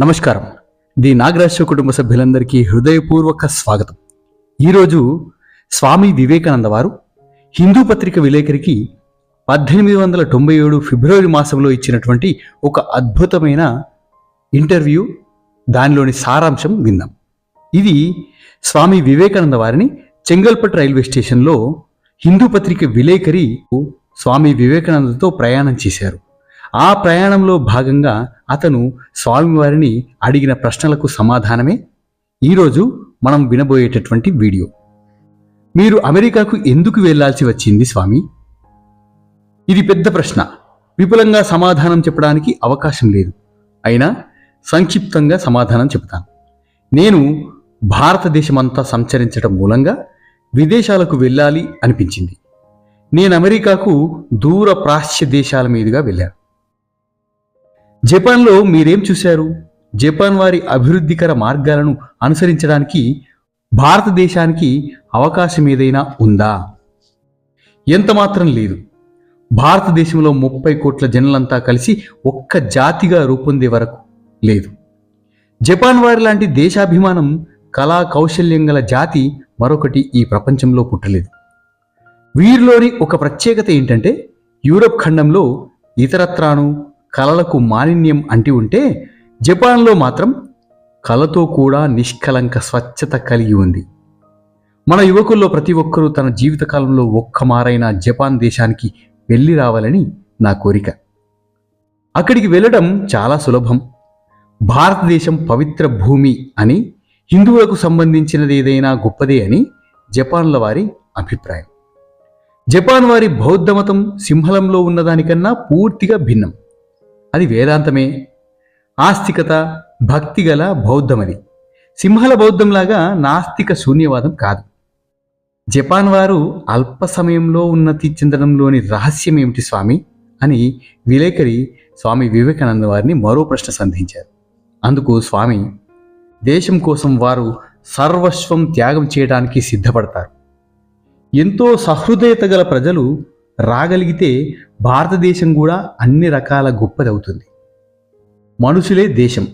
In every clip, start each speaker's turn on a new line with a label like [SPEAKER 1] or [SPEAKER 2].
[SPEAKER 1] నమస్కారం. ది నాగరాజ కుటుంబ సభ్యులందరికీ హృదయపూర్వక స్వాగతం. ఈరోజు స్వామి వివేకానంద వారు హిందూ పత్రిక విలేకరికి పద్దెనిమిది వందల తొంభై ఏడు ఫిబ్రవరి మాసంలో ఇచ్చినటువంటి ఒక అద్భుతమైన ఇంటర్వ్యూ దానిలోని సారాంశం విందాం. ఇది స్వామి వివేకానంద వారిని చెంగల్పట్ రైల్వే స్టేషన్లో హిందూ పత్రిక విలేకరి స్వామి వివేకానందతో ప్రయాణం చేశారు. ఆ ప్రయాణంలో భాగంగా అతను స్వామివారిని అడిగిన ప్రశ్నలకు సమాధానమే ఈరోజు మనం వినబోయేటటువంటి వీడియో. మీరు అమెరికాకు ఎందుకు వెళ్ళాల్సి వచ్చింది స్వామి? ఇది పెద్ద ప్రశ్న. విపులంగా సమాధానం చెప్పడానికి అవకాశం లేదు. అయినా సంక్షిప్తంగా సమాధానం చెబుతాను. నేను భారతదేశమంతా సంచరించడం మూలంగా విదేశాలకు వెళ్ళాలి అనిపించింది. నేను అమెరికాకు దూర ప్రాచ్య దేశాల మీదుగా వెళ్ళాను. జపాన్లో మీరేం చూశారు? జపాన్ వారి అభివృద్ధికర మార్గాలను అనుసరించడానికి భారతదేశానికి అవకాశం ఏదైనా ఉందా? ఎంత మాత్రం లేదు. భారతదేశంలో ముప్పై కోట్ల జనులంతా కలిసి ఒక్క జాతిగా రూపొందే వరకు లేదు. జపాన్ వారి లాంటి దేశాభిమానం కళా కౌశల్యం గల జాతి మరొకటి ఈ ప్రపంచంలో పుట్టలేదు. వీరిలోని ఒక ప్రత్యేకత ఏంటంటే యూరప్ ఖండంలో ఇతరత్రాను కళలకు మాలిన్యం అంటి ఉంటే జపాన్లో మాత్రం కళతో కూడా నిష్కలంక స్వచ్ఛత కలిగి ఉంది. మన యువకుల్లో ప్రతి ఒక్కరూ తన జీవితకాలంలో ఒక్క మారైన జపాన్ దేశానికి వెళ్ళి రావాలని నా కోరిక. అక్కడికి వెళ్ళడం చాలా సులభం. భారతదేశం పవిత్ర భూమి అని హిందువులకు సంబంధించినది ఏదైనా గొప్పదే అని జపాన్ల వారి అభిప్రాయం. జపాన్ వారి బౌద్ధమతం సింహళంలో సింహలంలో ఉన్నదానికన్నా పూర్తిగా భిన్నం. అది వేదాంతమే. ఆస్తికత భక్తి గల బౌద్ధమది సింహల బౌద్ధంలాగా నాస్తిక శూన్యవాదం కాదు. జపాన్ వారు అల్ప సమయంలో ఉన్నతి చెందడంలోని రహస్యం ఏమిటి స్వామి? అని విలేకరి స్వామి వివేకానంద వారిని మరో ప్రశ్న సంధించారు. అందుకు స్వామి దేశం కోసం వారు సర్వస్వం త్యాగం చేయడానికి సిద్ధపడతారు. ఎంతో సహృదయత గల ప్రజలు రాగలిగితే భారతదేశం కూడా అన్ని రకాల గొప్పది అవుతుంది మనుషులే దేశం.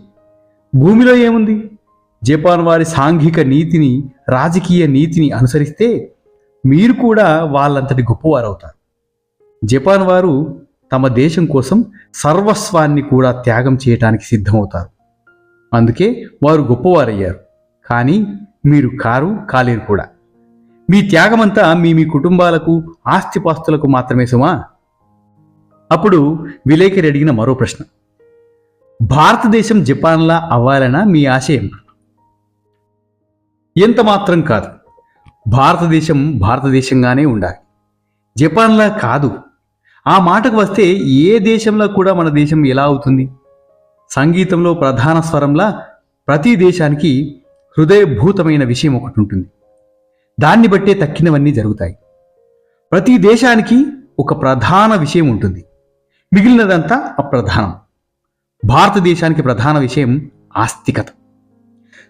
[SPEAKER 1] భూమిలో ఏముంది? జపాన్ వారి సాంఘిక నీతిని రాజకీయ నీతిని అనుసరిస్తే మీరు కూడా వాళ్ళంతటి గొప్పవారవుతారు. జపాన్ వారు తమ దేశం కోసం సర్వస్వాన్ని కూడా త్యాగం చేయటానికి సిద్ధమవుతారు. అందుకే వారు గొప్పవారయ్యారు. కానీ మీరు కారు కాలేరు కూడా. మీ త్యాగమంతా మీ మీ కుటుంబాలకు ఆస్తిపాస్తులకు మాత్రమే సుమా? అప్పుడు విలేకరి అడిగిన మరో ప్రశ్న. భారతదేశం జపాన్లా అవ్వాలనా మీ ఆశయం? ఎంత మాత్రం కాదు. భారతదేశం భారతదేశంగానే ఉండాలి. జపాన్లా కాదు. ఆ మాటకు వస్తే ఏ దేశంలో కూడా మన దేశం ఎలా అవుతుంది? సంగీతంలో ప్రధాన స్వరంలా ప్రతి దేశానికి హృదయభూతమైన విషయం ఒకటి ఉంటుంది. దాన్ని బట్టే తక్కినవన్నీ జరుగుతాయి. ప్రతి దేశానికి ఒక ప్రధాన విషయం ఉంటుంది. మిగిలినదంతా అప్రధానం. భారతదేశానికి ప్రధాన విషయం ఆస్తికత.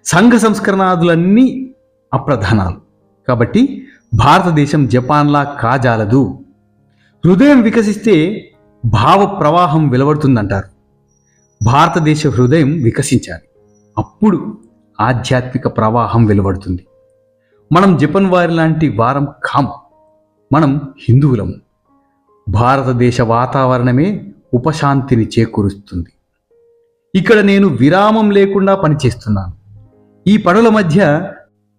[SPEAKER 1] సంఘ సంస్కరణాదులన్నీ అప్రధానాలు. కాబట్టి భారతదేశం జపాన్లా కాజాలదు. హృదయం వికసిస్తే భావ ప్రవాహం వెలువడుతుందంటారు. భారతదేశ హృదయం వికసించాలి. అప్పుడు ఆధ్యాత్మిక ప్రవాహం వెలువడుతుంది. మనం జపన్ వారి లాంటి వారం కాం మనం హిందువులం. భారతదేశ వాతావరణమే ఉపశాంతిని చేకూరుస్తుంది. ఇక్కడ నేను విరామం లేకుండా పనిచేస్తున్నాను. ఈ పనుల మధ్య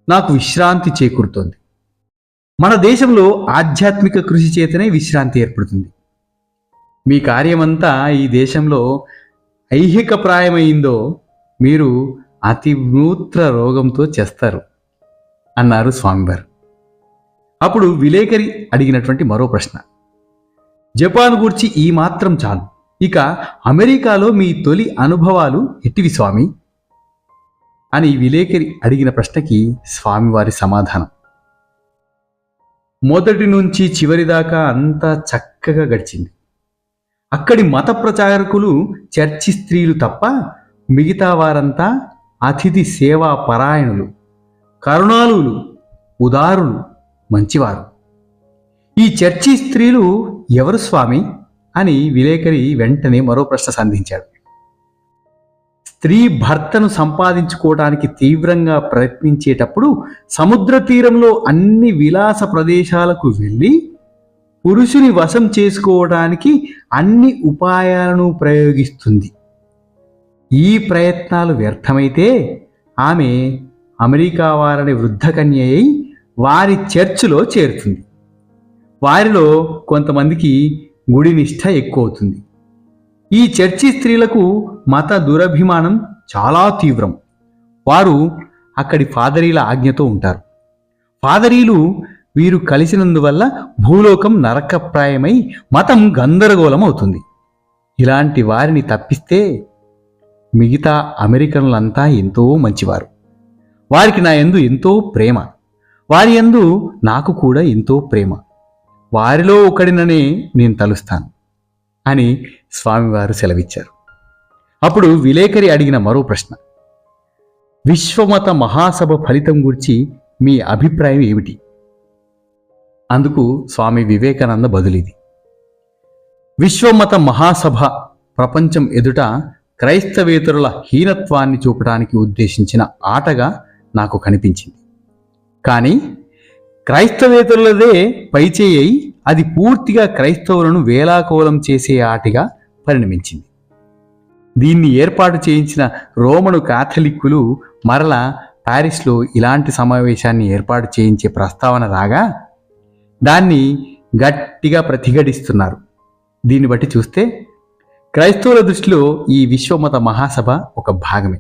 [SPEAKER 1] నాకు విశ్రాంతి చేకూరుతోంది. మన దేశంలో ఆధ్యాత్మిక కృషి చేతనే విశ్రాంతి ఏర్పడుతుంది. మీ కార్యమంతా ఈ దేశంలో ఐహిక ప్రాయమైందో మీరు అతి నూత్ర రోగంతో చేస్తారు. అన్నారు స్వామివారు. అప్పుడు విలేకరి అడిగినటువంటి మరో ప్రశ్న. జపాన్ గురించి ఈ మాత్రం చాలు. ఇక అమెరికాలో మీ తొలి అనుభవాలు ఎట్టివి స్వామి? అని విలేకరి అడిగిన ప్రశ్నకి స్వామివారి సమాధానం. మొదటి నుంచి చివరి దాకా అంతా చక్కగా గడిచింది. అక్కడి మత ప్రచారకులు చర్చి స్త్రీలు తప్ప మిగతా వారంతా అతిథి సేవా పరాయణులు కరుణాలు ఉదారులు మంచివారు. ఈ చర్చి స్త్రీలు ఎవరు స్వామి? అని విలేకరి వెంటనే మరో ప్రశ్న సంధించాడు. స్త్రీ భర్తను సంపాదించుకోవడానికి తీవ్రంగా ప్రయత్నించేటప్పుడు సముద్ర తీరంలో అన్ని విలాస ప్రదేశాలకు వెళ్ళి పురుషుని వశం చేసుకోవడానికి అన్ని ఉపాయాలను ప్రయోగిస్తుంది. ఈ ప్రయత్నాలు వ్యర్థమైతే ఆమె అమెరికా వారని వృద్ధకన్య అయి వారి చర్చిలో చేరుతుంది. వారిలో కొంతమందికి గుడి నిష్ఠ ఎక్కువ అవుతుంది ఈ చర్చి స్త్రీలకు మత దురభిమానం చాలా తీవ్రం. వారు అక్కడి ఫాదరీల ఆజ్ఞతో ఉంటారు. ఫాదరీలు వీరు కలిసినందువల్ల భూలోకం నరకప్రాయమై మతం గందరగోళం అవుతుంది ఇలాంటి వారిని తప్పిస్తే మిగతా అమెరికన్లంతా ఎంతో మంచివారు. వారికి నా యందు ఎంతో ప్రేమ. వారి యందు నాకు కూడా ఎంతో ప్రేమ. వారిలో ఒకడిననే నేను తలుస్తాను అని స్వామివారు సెలవిచ్చారు. అప్పుడు విలేకరి అడిగిన మరో ప్రశ్న. విశ్వమత మహాసభ ఫలితం గురించి మీ అభిప్రాయం ఏమిటి? అందుకు స్వామి వివేకానంద బదులిది. విశ్వమత మహాసభ ప్రపంచం ఎదుట క్రైస్తవేతరుల హీనత్వాన్ని చూపడానికి ఉద్దేశించిన ఆటగా నాకు కనిపించింది. కానీ క్రైస్తవేతరులదే పైచేయి అది పూర్తిగా క్రైస్తవులను వేలాకోలం చేసే ఆటగా పరిణమించింది. దీన్ని ఏర్పాటు చేయించిన రోమను కాథలిక్కులు మరల ప్యారిస్లో ఇలాంటి సమావేశాన్ని ఏర్పాటు చేయించే ప్రస్తావన రాగా దాన్ని గట్టిగా ప్రతిఘటిస్తున్నారు. దీన్ని బట్టి చూస్తే క్రైస్తవుల దృష్టిలో ఈ విశ్వమత మహాసభ ఒక భాగమే.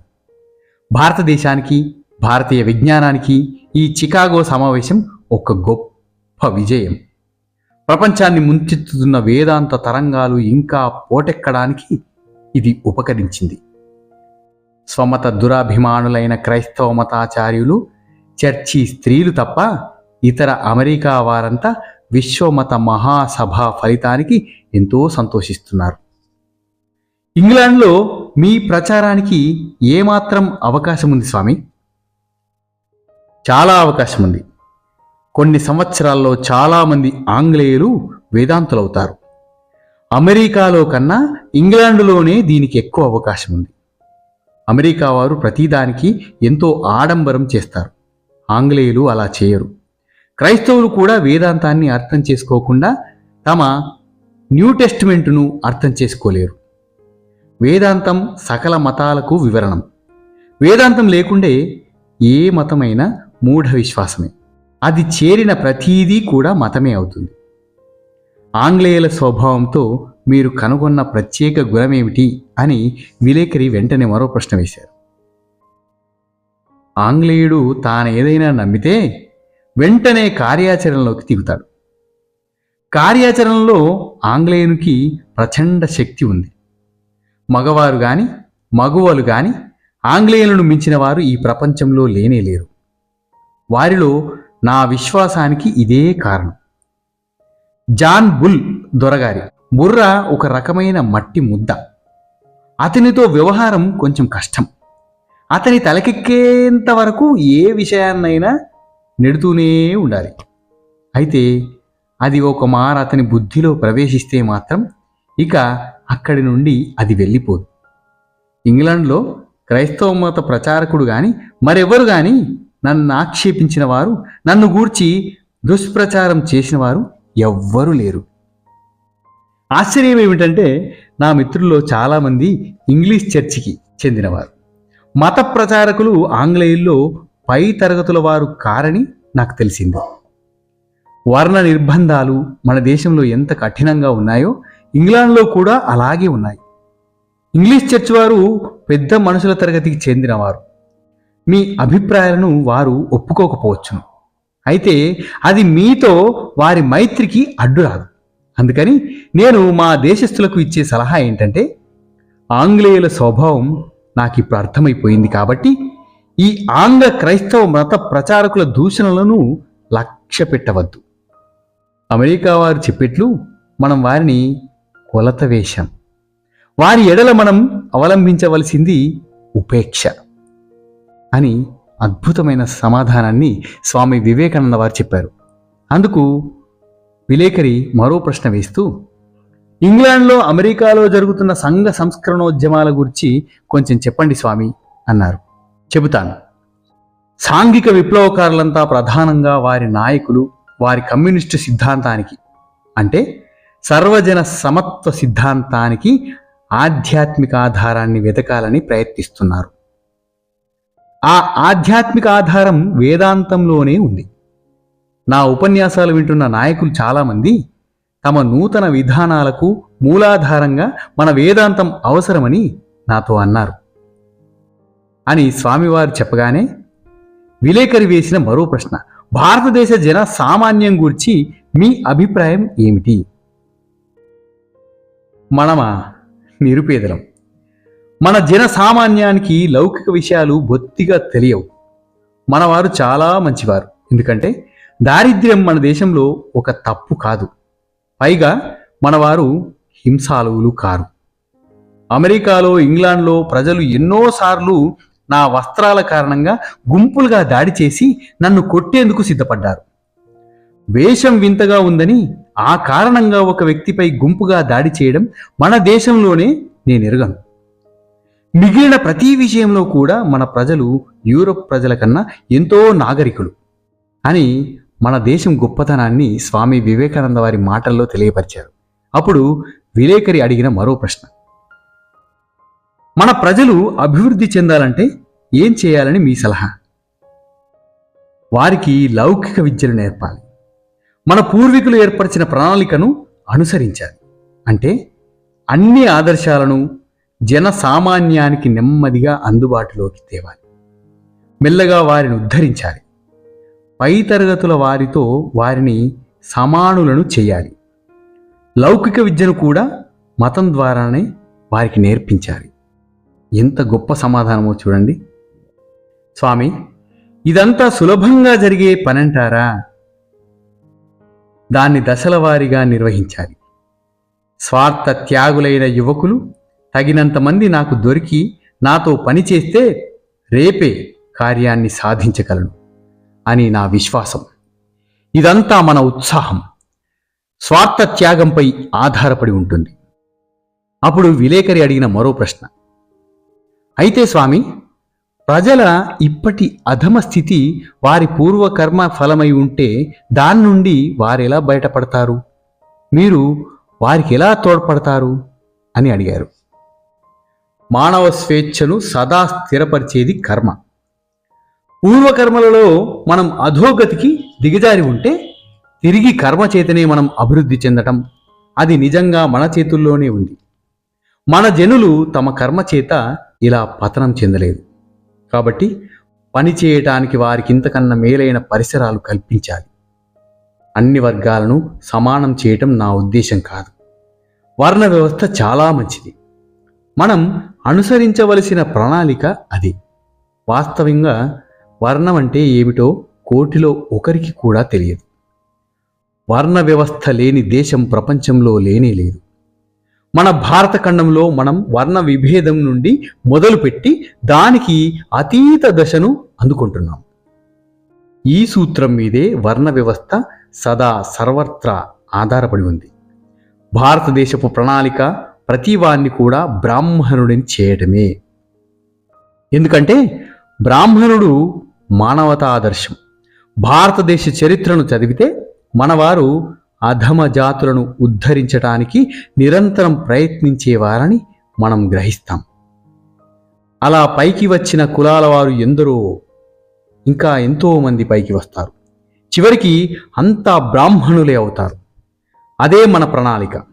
[SPEAKER 1] భారతదేశానికి భారతీయ విజ్ఞానానికి ఈ చికాగో సమావేశం ఒక గొప్ప విజయం. ప్రపంచాన్ని ముంచెత్తుతున్న వేదాంత తరంగాలు ఇంకా పోటెక్కడానికి ఇది ఉపకరించింది. స్వమత దురాభిమానులైన క్రైస్తవ మతాచార్యులు చర్చి స్త్రీలు తప్ప ఇతర అమెరికా వారంతా విశ్వమత మహాసభ ఫలితానికి ఎంతో సంతోషిస్తున్నారు. ఇంగ్లాండ్లో మీ ప్రచారానికి ఏమాత్రం అవకాశం ఉంది స్వామి? చాలా అవకాశం ఉంది కొన్ని సంవత్సరాల్లో చాలామంది ఆంగ్లేయులు వేదాంతులవుతారు. అమెరికాలో కన్నా ఇంగ్లాండులోనే దీనికి ఎక్కువ అవకాశం ఉంది అమెరికా వారు ప్రతిదానికి ఎంతో ఆడంబరం చేస్తారు. ఆంగ్లేయులు అలా చేయరు. క్రైస్తవులు కూడా వేదాంతాన్ని అర్థం చేసుకోకుండా తమ న్యూ టెస్టిమెంటును అర్థం చేసుకోలేరు. వేదాంతం సకల మతాలకు వివరణం. వేదాంతం లేకుండే ఏ మతమైనా మూఢ విశ్వాసమే అది చేరిన ప్రతీదీ కూడా మతమే అవుతుంది. ఆంగ్లేయుల స్వభావంతో మీరు కనుగొన్న ప్రత్యేక గుణమేమిటి అని విలేకరి వెంటనే మరో ప్రశ్న వేశారు. ఆంగ్లేయుడు తాను ఏదైనా నమ్మితే వెంటనే కార్యాచరణలోకి దిగుతాడు. కార్యాచరణలో ఆంగ్లేయునికి ప్రచండ శక్తి ఉంది. మగవారు కానీ మగువలు కానీ ఆంగ్లేయులను మించిన వారు ఈ ప్రపంచంలో లేనే లేరు. వారిలో నా విశ్వాసానికి ఇదే కారణం. జాన్ బుల్ దొరగారి బుర్ర ఒక రకమైన మట్టి ముద్ద. అతనితో వ్యవహారం కొంచెం కష్టం. అతని తలకెక్కేంత వరకు ఏ విషయాన్నైనా నెడుతూనే ఉండాలి. అయితే అది ఒక మార అతని బుద్ధిలో ప్రవేశిస్తే మాత్రం ఇక అక్కడి నుండి అది వెళ్ళిపోదు. ఇంగ్లాండ్లో క్రైస్తవ మత ప్రచారకుడు కానీ మరెవరు కానీ నన్ను ఆక్షేపించిన వారు నన్ను గూర్చి దుష్ప్రచారం చేసిన వారు ఎవ్వరూ లేరు. ఆశ్చర్యం ఏమిటంటే నా మిత్రుల్లో చాలామంది ఇంగ్లీష్ చర్చికి చెందినవారు. మత ప్రచారకులు ఆంగ్లేయుల్లో పై తరగతుల వారు కారని నాకు తెలిసింది. వర్ణ నిర్బంధాలు మన దేశంలో ఎంత కఠినంగా ఉన్నాయో ఇంగ్లాండ్లో కూడా అలాగే ఉన్నాయి. ఇంగ్లీష్ చర్చ్ వారు పెద్ద మనుషుల తరగతికి చెందినవారు. మీ అభిప్రాయాలను వారు ఒప్పుకోకపోవచ్చును. అయితే అది మీతో వారి మైత్రికి అడ్డు రాదు. అందుకని నేను మా దేశస్థులకు ఇచ్చే సలహా ఏంటంటే ఆంగ్లేయుల స్వభావం నాకు ఇప్పుడు అర్థమైపోయింది కాబట్టి ఈ ఆంగ్ల క్రైస్తవ మత ప్రచారకుల దూషణలను లక్ష్య పెట్టవద్దు. అమెరికా వారు చెప్పేట్లు మనం వారిని కొలత వేశాం. వారి ఎడల మనం అవలంబించవలసింది ఉపేక్ష. అని అద్భుతమైన సమాధానాన్ని స్వామి వివేకానంద వారు చెప్పారు. అందుకు విలేకరి మరో ప్రశ్న వేస్తూ ఇంగ్లాండ్లో అమెరికాలో జరుగుతున్న సంఘ సంస్కరణోద్యమాల గురించి కొంచెం చెప్పండి స్వామి అన్నారు. చెబుతాను సాంఘిక విప్లవకారులంతా ప్రధానంగా వారి నాయకులు వారి కమ్యూనిస్టు సిద్ధాంతానికి అంటే సర్వజన సమత్వ సిద్ధాంతానికి ఆధ్యాత్మిక ఆధారాన్ని వెతకాలని ప్రయత్నిస్తున్నారు. ఆ ఆధ్యాత్మిక ఆధారం వేదాంతంలోనే ఉంది. నా ఉపన్యాసాలు వింటున్న నాయకులు చాలామంది తమ నూతన విధానాలకు మూలాధారంగా మన వేదాంతం అవసరమని నాతో అన్నారు. అని స్వామివారు చెప్పగానే విలేకరి వేసిన మరో ప్రశ్న భారతదేశ జన సామాన్యం గురించి మీ అభిప్రాయం ఏమిటి? మనమా నిరుపేదలం? మన జన సామాన్యానికి లౌకిక విషయాలు బొత్తిగా తెలియవు. మనవారు చాలా మంచివారు. ఎందుకంటే దారిద్ర్యం మన దేశంలో ఒక తప్పు కాదు. పైగా మనవారు హింసాలువులు కారు. అమెరికాలో ఇంగ్లాండ్లో ప్రజలు ఎన్నోసార్లు నా వస్త్రాల కారణంగా గుంపులుగా దాడి చేసి నన్ను కొట్టేందుకు సిద్ధపడ్డారు. వేషం వింతగా ఉందని ఆ కారణంగా ఒక వ్యక్తిపై గుంపుగా దాడి చేయడం మన దేశంలోనే నేను ఎరగను మిగిలిన ప్రతి విషయంలో కూడా మన ప్రజలు యూరప్ ప్రజల కన్నా ఎంతో నాగరికులు. అని మన దేశం గొప్పతనాన్ని స్వామి వివేకానంద వారి మాటల్లో తెలియపరిచారు. అప్పుడు విలేకరి అడిగిన మరో ప్రశ్న. మన ప్రజలు అభివృద్ధి చెందాలంటే ఏం చేయాలని మీ సలహా? వారికి లౌకిక విద్యను నేర్పాలి. మన పూర్వీకులు ఏర్పరిచిన ప్రణాళికను అనుసరించాలి. అంటే అన్ని ఆదర్శాలను జన సామాన్యానికి నెమ్మదిగా అందుబాటులోకి తేవాలి. మెల్లగా వారిని ఉద్ధరించాలి. పై తరగతుల వారితో వారిని సమానులను చేయాలి. లౌకిక విద్యను కూడా మతం ద్వారానే వారికి నేర్పించాలి. ఎంత గొప్ప సమాధానమో చూడండి. స్వామి ఇదంతా సులభంగా జరిగే పనంటారా? దాన్ని దశల వారీగా నిర్వహించాలి. స్వార్థ త్యాగులైన యువకులు తగినంతమంది నాకు దొరికి నాతో పనిచేస్తే రేపే కార్యాన్ని సాధించగలను అని నా విశ్వాసం. ఇదంతా మన ఉత్సాహం. స్వార్థ త్యాగంపై ఆధారపడి ఉంటుంది. అప్పుడు విలేకరి అడిగిన మరో ప్రశ్న. అయితే స్వామి ప్రజల ఇప్పటి అధమ స్థితి వారి పూర్వకర్మ ఫలమై ఉంటే దాని నుండి వారెలా బయటపడతారు? మీరు వారికి ఎలా తోడ్పడతారు? అని అడిగారు. మానవ స్వేచ్ఛను సదా స్థిరపరిచేది కర్మ. పూర్వకర్మలలో మనం అధోగతికి దిగజారి ఉంటే తిరిగి కర్మ చేతనే మనం అభివృద్ధి చెందటం. అది నిజంగా మన చేతుల్లోనే ఉంది. మన జనులు తమ కర్మ చేత ఇలా పతనం చెందలేదు. కాబట్టి పని చేయటానికి వారికి ఇంతకన్నా మేలైన పరిసరాలు కల్పించాలి. అన్ని వర్గాలను సమానం చేయటం నా ఉద్దేశం కాదు. వర్ణ వ్యవస్థ చాలా మంచిది. మనం అనుసరించవలసిన ప్రణాళిక అది. వాస్తవంగా వర్ణం అంటే ఏమిటో కోటిలో ఒకరికి కూడా తెలియదు. వర్ణ వ్యవస్థ లేని దేశం ప్రపంచంలో లేనే లేదు. మన భారత ఖండంలో మనం వర్ణ విభేదం నుండి మొదలుపెట్టి దానికి అతీత దశను అందుకుంటున్నాం. ఈ సూత్రం మీదే వర్ణ వ్యవస్థ సదా సర్వత్రా ఆధారపడి ఉంది. భారతదేశపు ప్రణాళిక ప్రతివాణ్ణి కూడా బ్రాహ్మణుడిని చేయటమే ఎందుకంటే బ్రాహ్మణుడు మానవతాదర్శం. భారతదేశ చరిత్రను చదివితే మనవారు అధమ జాతులను ఉద్ధరించటానికి నిరంతరం ప్రయత్నించేవారని మనం గ్రహిస్తాం. అలా పైకి వచ్చిన కులాల వారు ఎందరో ఇంకా ఎంతోమంది పైకి వస్తారు. చివరికి అంతా బ్రాహ్మణులే అవుతారు. అదే మన ప్రణాళిక.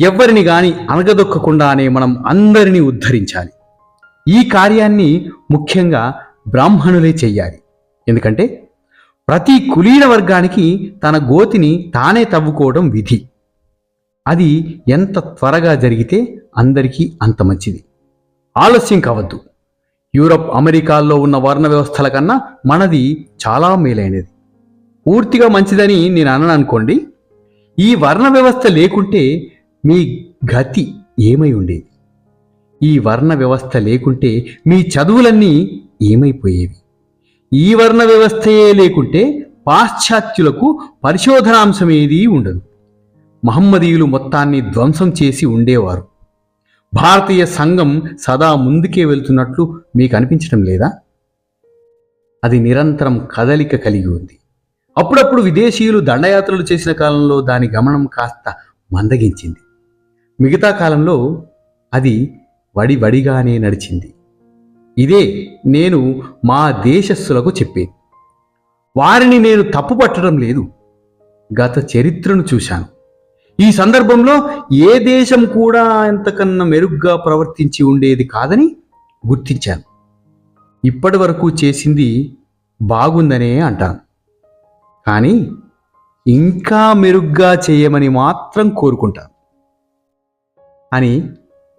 [SPEAKER 1] ఎవ్వరిని గాని అనగదొక్కకుండానే మనం అందరినీ ఉద్ధరించాలి. ఈ కార్యాన్ని ముఖ్యంగా బ్రాహ్మణులే చెయ్యాలి. ఎందుకంటే ప్రతి కులీన వర్గానికి తన గోతిని తానే తవ్వుకోవడం విధి. అది ఎంత త్వరగా జరిగితే అందరికీ అంత మంచిది. ఆలస్యం కావద్దు. యూరప్ అమెరికాల్లో ఉన్న వర్ణ వ్యవస్థల కన్నా మనది చాలా మేలైనది. పూర్తిగా మంచిదని నేను అనను అనుకోండి. ఈ వర్ణ వ్యవస్థ లేకుంటే మీ గతి ఏమై ఉండేది? ఈ వర్ణ వ్యవస్థ లేకుంటే మీ చదువులన్నీ ఏమైపోయేవి? ఈ వర్ణ వ్యవస్థయే లేకుంటే పాశ్చాత్యులకు పరిశోధనాంశం ఏదీ ఉండదు. మహమ్మదీయులు మొత్తాన్ని ధ్వంసం చేసి ఉండేవారు. భారతీయ సంఘం సదా ముందుకే వెళ్తున్నట్లు మీకు అనిపించడం లేదా? అది నిరంతరం కదలిక కలిగి ఉంది. అప్పుడప్పుడు విదేశీయులు దండయాత్రలు చేసిన కాలంలో దాని గమనం కాస్త మందగించింది. మిగతా కాలంలో అది వడి వడిగానే నడిచింది. ఇదే నేను మా దేశస్థులకు చెప్పేది. వారిని నేను తప్పు పట్టడం లేదు. గత చరిత్రను చూశాను. ఈ సందర్భంలో ఏ దేశం కూడా ఎంతకన్నా మెరుగ్గా ప్రవర్తించి ఉండేది కాదని గుర్తించాను. ఇప్పటి వరకు చేసింది బాగుందనే అంటాను. కానీ ఇంకా మెరుగ్గా చేయమని మాత్రం కోరుకుంటాను. అని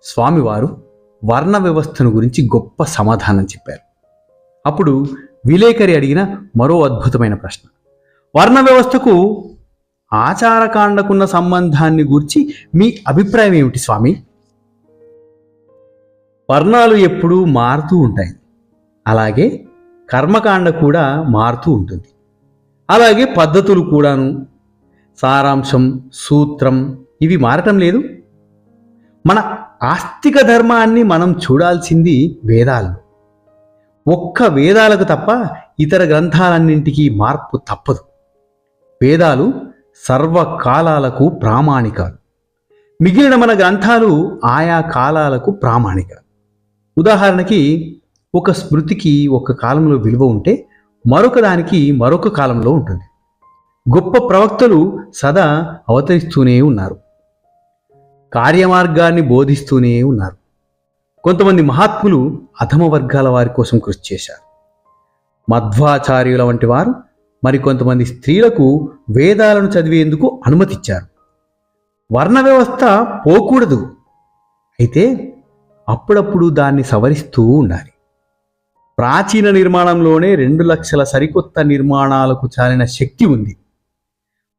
[SPEAKER 1] స్వామివారు వర్ణ వ్యవస్థను గురించి గొప్ప సమాధానం చెప్పారు. అప్పుడు విలేకరి అడిగిన మరో అద్భుతమైన ప్రశ్న. వర్ణ వ్యవస్థకు ఆచారకాండకున్న సంబంధాన్ని గూర్చి మీ అభిప్రాయం ఏమిటి స్వామి? వర్ణాలు ఎప్పుడూ మారుతూ ఉంటాయి. అలాగే కర్మకాండ కూడా మారుతూ ఉంటుంది. అలాగే పద్ధతులు కూడాను. సారాంశం సూత్రం ఇవి మారటం లేదు. మన ఆస్తిక ధర్మాన్ని మనం చూడాల్సింది వేదాలు. ఒక్క వేదాలకు తప్ప ఇతర గ్రంథాలన్నింటికీ మార్పు తప్పదు. వేదాలు సర్వకాలాలకు ప్రామాణికాలు. మిగిలిన మన గ్రంథాలు ఆయా కాలాలకు ప్రామాణిక ఉదాహరణకి ఒక స్మృతికి ఒక కాలంలో విలువ ఉంటే మరొక దానికి మరొక కాలంలో ఉంటుంది. గొప్ప ప్రవక్తలు సదా అవతరిస్తూనే ఉన్నారు. కార్యమార్గాన్ని బోధిస్తూనే ఉన్నారు. కొంతమంది మహాత్ములు అధమ వర్గాల వారి కోసం కృషి చేశారు. మధ్వాచార్యుల వంటి వారు మరికొంతమంది స్త్రీలకు వేదాలను చదివేందుకు అనుమతిచ్చారు. వర్ణ వ్యవస్థ పోకూడదు. అయితే అప్పుడప్పుడు దాన్ని సవరిస్తూ ఉండాలి. ప్రాచీన నిర్మాణంలోనే రెండు లక్షల సరికొత్త నిర్మాణాలకు చాలిన శక్తి ఉంది.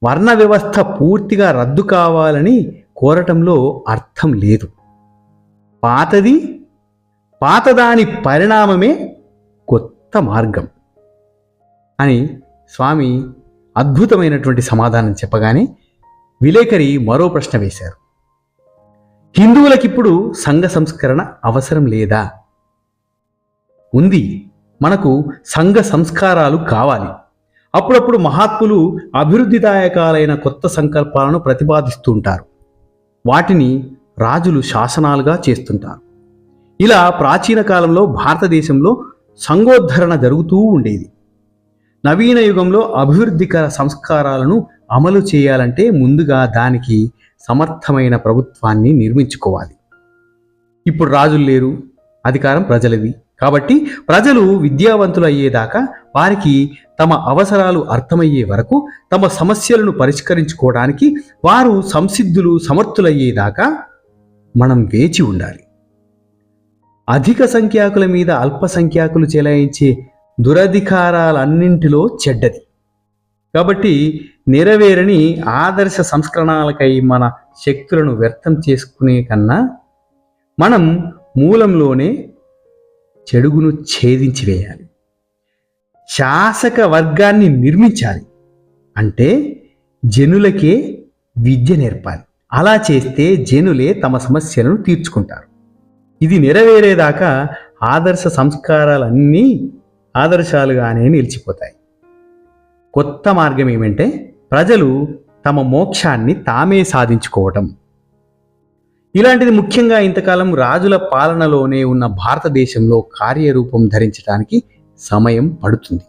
[SPEAKER 1] వర్ణ వ్యవస్థ పూర్తిగా రద్దు కావాలని కోరటంలో అర్థం లేదు. పాతది పాతదాని పరిణామమే కొత్త మార్గం అని స్వామి అద్భుతమైనటువంటి సమాధానం చెప్పగానే విలేకరి మరో ప్రశ్న వేశారు. హిందువులకిప్పుడు సంఘ సంస్కరణ అవసరం లేదా? ఉంది. మనకు సంఘ సంస్కారాలు కావాలి. అప్పుడప్పుడు మహాత్ములు అభివృద్ధిదాయకాలైన కొత్త సంకల్పాలను ప్రతిపాదిస్తుంటారు వాటిని రాజులు శాసనాలుగా చేస్తుంటారు. ఇలా ప్రాచీన కాలంలో భారతదేశంలో సంగోద్ధరణ జరుగుతూ ఉండేది. నవీన యుగంలో అభివృద్ధికర సంస్కారాలను అమలు చేయాలంటే ముందుగా దానికి సమర్థమైన ప్రభుత్వాన్ని నిర్మించుకోవాలి. ఇప్పుడు రాజులు లేరు అధికారం ప్రజలది. కాబట్టి ప్రజలు విద్యావంతులు అయ్యేదాకా వారికి తమ అవసరాలు అర్థమయ్యే వరకు తమ సమస్యలను పరిష్కరించుకోవడానికి వారు సంసిద్ధులు సమర్థులయ్యేదాకా మనం వేచి ఉండాలి. అధిక సంఖ్యాకుల మీద అల్పసంఖ్యాకులు చెలాయించే దురధికారాలన్నింటిలో చెడ్డది. కాబట్టి నెరవేరని ఆదర్శ సంస్కరణలకై మన శక్తులను వ్యర్థం చేసుకునే కన్నా మనం మూలంలోనే చెడుగును ఛేదించి వేయాలి. శాసక వర్గాన్ని నిర్మించాలి అంటే జనులకే విద్య నేర్పాలి. అలా చేస్తే జనులే తమ సమస్యలను తీర్చుకుంటారు. ఇది నెరవేరేదాకా ఆదర్శ సంస్కారాలన్నీ ఆదర్శాలుగానే నిలిచిపోతాయి. కొత్త మార్గం ఏమంటే ప్రజలు తమ మోక్షాన్ని తామే సాధించుకోవటం. ఇలాంటిది ముఖ్యంగా ఇంతకాలం రాజుల పాలనలోనే ఉన్న భారతదేశంలో కార్యరూపం ధరించడానికి సమయం పడుతుంది.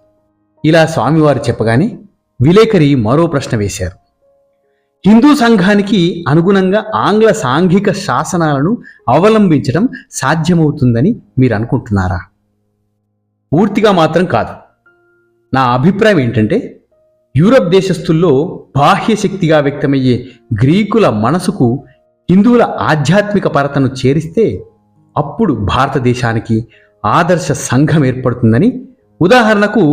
[SPEAKER 1] ఇలా స్వామివారు చెప్పగానే విలేకరి మరో ప్రశ్న వేశారు. హిందూ సంఘానికి అనుగుణంగా ఆంగ్ల సాంఘిక శాసనాలను అవలంబించడం సాధ్యమవుతుందని మీరు అనుకుంటున్నారా? పూర్తిగా మాత్రం కాదు. నా అభిప్రాయం ఏంటంటే యూరప్ దేశస్థుల్లో బాహ్య శక్తిగా వ్యక్తమయ్యే గ్రీకుల మనసుకు హిందువుల ఆధ్యాత్మిక పరతను చేరిస్తే అప్పుడు భారతదేశానికి ఆదర్శ సంఘం ఏర్పడుతుందని ఉదాహరణకు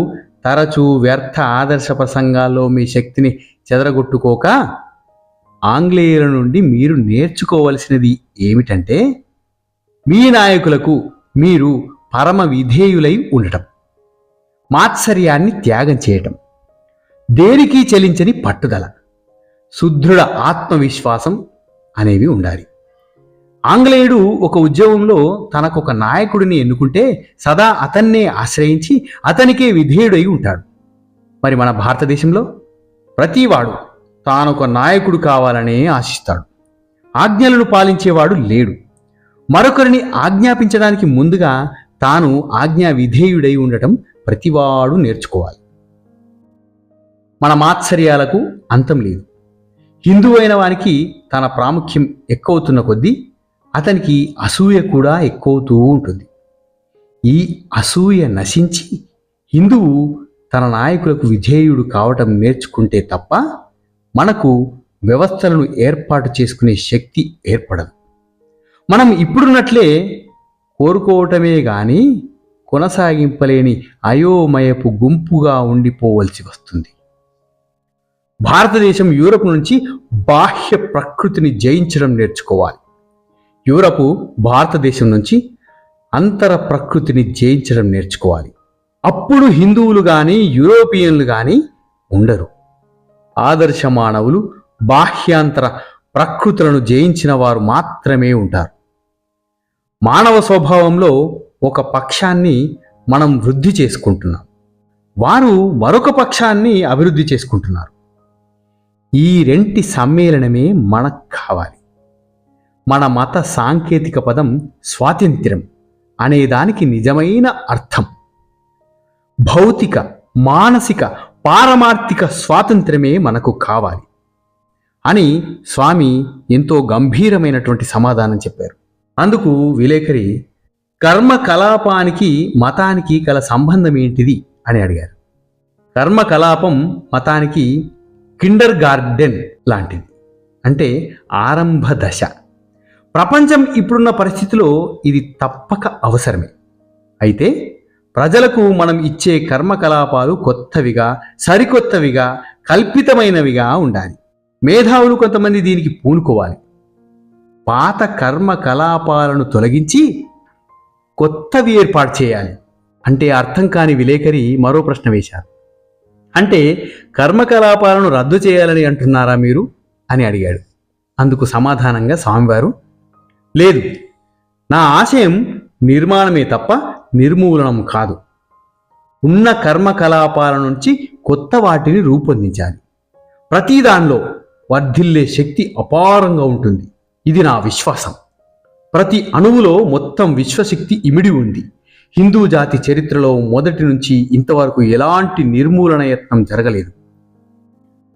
[SPEAKER 1] తరచూ వ్యర్థ ఆదర్శ ప్రసంగాల్లో మీ శక్తిని చెదరగొట్టుకోక ఆంగ్లేయుల నుండి మీరు నేర్చుకోవలసినది ఏమిటంటే మీ నాయకులకు మీరు పరమ విధేయులై ఉండటం మాత్సర్యాన్ని త్యాగం చేయటం దేనికి చెలించని పట్టుదల సుదృఢ ఆత్మవిశ్వాసం అనేవి ఉండాలి. ఆంగ్లేయుడు ఒక ఉద్యోగంలో తనకొక నాయకుడిని ఎన్నుకుంటే సదా అతన్నే ఆశ్రయించి అతనికే విధేయుడై ఉంటాడు. మరి మన భారతదేశంలో ప్రతివాడు తానొక నాయకుడు కావాలనే ఆశిస్తాడు. ఆజ్ఞలను పాలించేవాడు లేడు. మరొకరిని ఆజ్ఞాపించడానికి ముందుగా తాను ఆజ్ఞా విధేయుడై ఉండటం ప్రతివాడు నేర్చుకోవాలి. మన మాత్సర్యాలకు అంతం లేదు. హిందువైన వానికి తన ప్రాముఖ్యం ఎక్కువవుతున్న కొద్దీ అతనికి అసూయ కూడా ఎక్కువవుతూ ఉంటుంది. ఈ అసూయ నశించి హిందువు తన నాయకులకు విధేయుడు కావటం నేర్చుకుంటే తప్ప మనకు వ్యవస్థలను ఏర్పాటు చేసుకునే శక్తి ఏర్పడదు. మనం ఇప్పుడున్నట్లే కోరుకోవటమే కానీ కొనసాగింపలేని అయోమయపు గుంపుగా ఉండిపోవలసి వస్తుంది. భారతదేశం యూరప్ నుంచి బాహ్య ప్రకృతిని జయించడం నేర్చుకోవాలి. యూరపు భారతదేశం నుంచి అంతర ప్రకృతిని జయించడం నేర్చుకోవాలి. అప్పుడు హిందువులు కానీ యూరోపియన్లు కానీ ఉండరు. ఆదర్శ మానవులు బాహ్యాంతర ప్రకృతులను జయించిన వారు మాత్రమే ఉంటారు. మానవ స్వభావంలో ఒక పక్షాన్ని మనం వృద్ధి చేసుకుంటున్నాం. వారు మరొక పక్షాన్ని అభివృద్ధి చేసుకుంటున్నారు. ఈ రెంటి సమ్మేళనమే మనకు కావాలి. మన మత సాంకేతిక పదం స్వాతంత్ర్యం అనే దానికి నిజమైన అర్థం. భౌతిక మానసిక పారమార్థిక స్వాతంత్ర్యమే మనకు కావాలి అని స్వామి ఎంతో గంభీరమైనటువంటి సమాధానం చెప్పారు. అందుకు విలేకరి కర్మకలాపానికి మతానికి గల సంబంధం ఏంటిది అని అడిగారు. కర్మకలాపం మతానికి కిండర్ గార్డెన్ లాంటిది. అంటే ఆరంభ దశ. ప్రపంచం ఇప్పుడున్న పరిస్థితిలో ఇది తప్పక అవసరమే. అయితే ప్రజలకు మనం ఇచ్చే కర్మకలాపాలు కొత్తవిగా సరికొత్తవిగా కల్పితమైనవిగా ఉండాలి. మేధావులు కొంతమంది దీనికి పూనుకోవాలి. పాత కర్మకలాపాలను తొలగించి కొత్తవి ఏర్పాటు చేయాలి. అంటే అర్థం కాని విలేకరి మరో ప్రశ్న వేశారు. అంటే కర్మకలాపాలను రద్దు చేయాలని అంటున్నారా మీరు? అని అడిగాడు. అందుకు సమాధానంగా స్వామివారు లేదు నా ఆశయం నిర్మాణమే తప్ప నిర్మూలనం కాదు. ఉన్న కర్మకలాపాల నుంచి కొత్త వాటిని రూపొందించాలి. ప్రతి దానిలో వర్ధిల్లే శక్తి అపారంగా ఉంటుంది. ఇది నా విశ్వాసం. ప్రతి అణువులో మొత్తం విశ్వశక్తి ఇమిడి ఉంది. హిందూ జాతి చరిత్రలో మొదటి నుంచి ఇంతవరకు ఎలాంటి నిర్మూలన యత్నం జరగలేదు.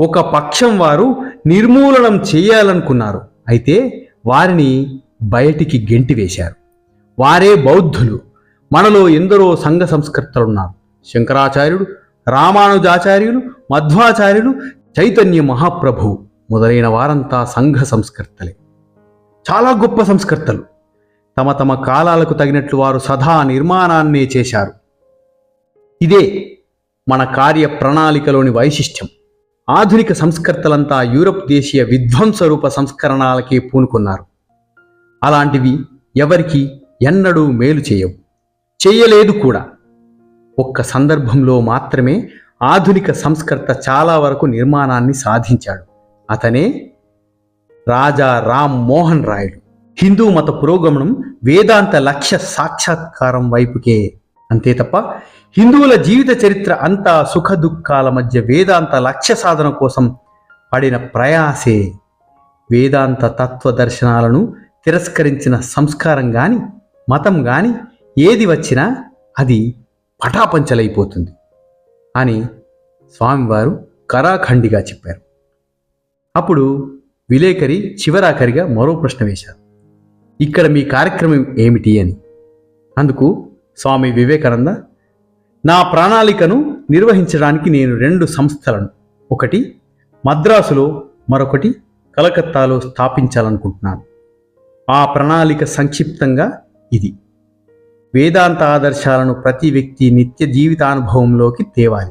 [SPEAKER 1] ఒక పక్షం వారు నిర్మూలనం చేయాలనుకున్నారు. అయితే వారిని బయటికి గెంటి వేశారు. వారే బౌద్ధులు. మనలో ఎందరో సంఘ సంస్కర్తలున్నారు. శంకరాచార్యుడు రామానుజాచార్యులు మధ్వాచార్యులు చైతన్య మహాప్రభు మొదలైన వారంతా సంఘ సంస్కర్తలే. చాలా గొప్ప సంస్కర్తలు. తమ తమ కాలాలకు తగినట్లు వారు సదా నిర్మాణాన్నే చేశారు. ఇదే మన కార్య ప్రణాళికలోని వైశిష్ట్యం. ఆధునిక సంస్కర్తలంతా యూరప్ దేశీయ విధ్వంసరూప సంస్కరణలకే పూనుకున్నారు. అలాంటివి ఎవరికి ఎన్నడూ మేలు చేయవు. చేయలేదు కూడా. ఒక్క సందర్భంలో మాత్రమే ఆధునిక సంస్కర్త చాలా వరకు నిర్మాణాన్ని సాధించాడు. అతనే రాజా రామ్ మోహన్ రాయుడు. హిందూ మత పురోగమనం వేదాంత లక్ష్య సాక్షాత్కారం వైపుకే. అంతే తప్ప హిందువుల జీవిత చరిత్ర అంతా సుఖ దుఃఖాల మధ్య వేదాంత లక్ష్య సాధన కోసం పడిన ప్రయాసే. వేదాంత తత్వ దర్శనాలను తిరస్కరించిన సంస్కారం గాని మతం గాని ఏది వచ్చినా అది పటాపంచలైపోతుంది అని స్వామివారు కరాఖండిగా చెప్పారు. అప్పుడు విలేకరి చివరాఖరిగా మరో ప్రశ్న వేశారు. ఇక్కడ మీ కార్యక్రమం ఏమిటి అని. అందుకు స్వామి వివేకానంద నా ప్రణాళికను నిర్వహించడానికి నేను రెండు సంస్థలను ఒకటి మద్రాసులో మరొకటి కలకత్తాలో స్థాపించాలనుకుంటున్నాను. ఆ ప్రణాళిక సంక్షిప్తంగా ఇది. వేదాంత ఆదర్శాలను ప్రతి వ్యక్తి నిత్య జీవితానుభవంలోకి తేవాలి.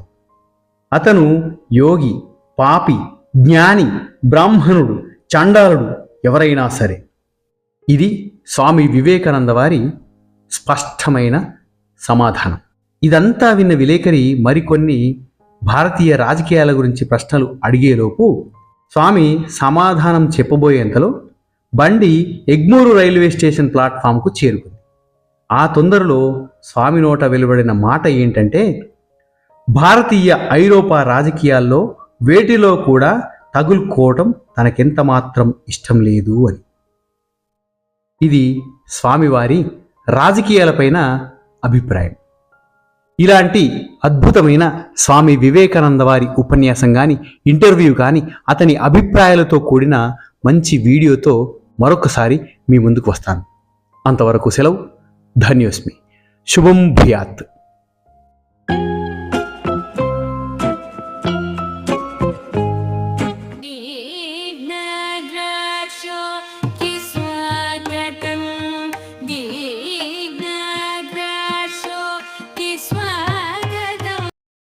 [SPEAKER 1] అతను యోగి పాపి జ్ఞాని బ్రాహ్మణుడు చండాలుడు ఎవరైనా సరే. ఇది స్వామి వివేకానంద వారి స్పష్టమైన సమాధానం. ఇదంతా విన్న విలేకరి మరికొన్ని భారతీయ రాజకీయాల గురించి ప్రశ్నలు అడిగేలోపు స్వామి సమాధానం చెప్పబోయేంతలో బండి ఎగ్మూరు రైల్వే స్టేషన్ ప్లాట్ఫామ్కు చేరుకుంది. ఆ తొందరలో స్వామి నోట వెలువడిన మాట ఏంటంటే భారతీయ ఐరోపా రాజకీయాల్లో వేటిలో కూడా తగులుకోవటం తనకెంత మాత్రం ఇష్టం లేదు అని. ఇది స్వామివారి రాజకీయాలపైన అభిప్రాయం. ఇలాంటి అద్భుతమైన స్వామి వివేకానంద వారి ఉపన్యాసం కానీ ఇంటర్వ్యూ కానీ అతని అభిప్రాయాలతో కూడిన మంచి వీడియోతో మరొకసారి మీ ముందుకు వస్తాను. అంతవరకు సెలవు. ధన్యోస్మి. శుభం భూయాత్.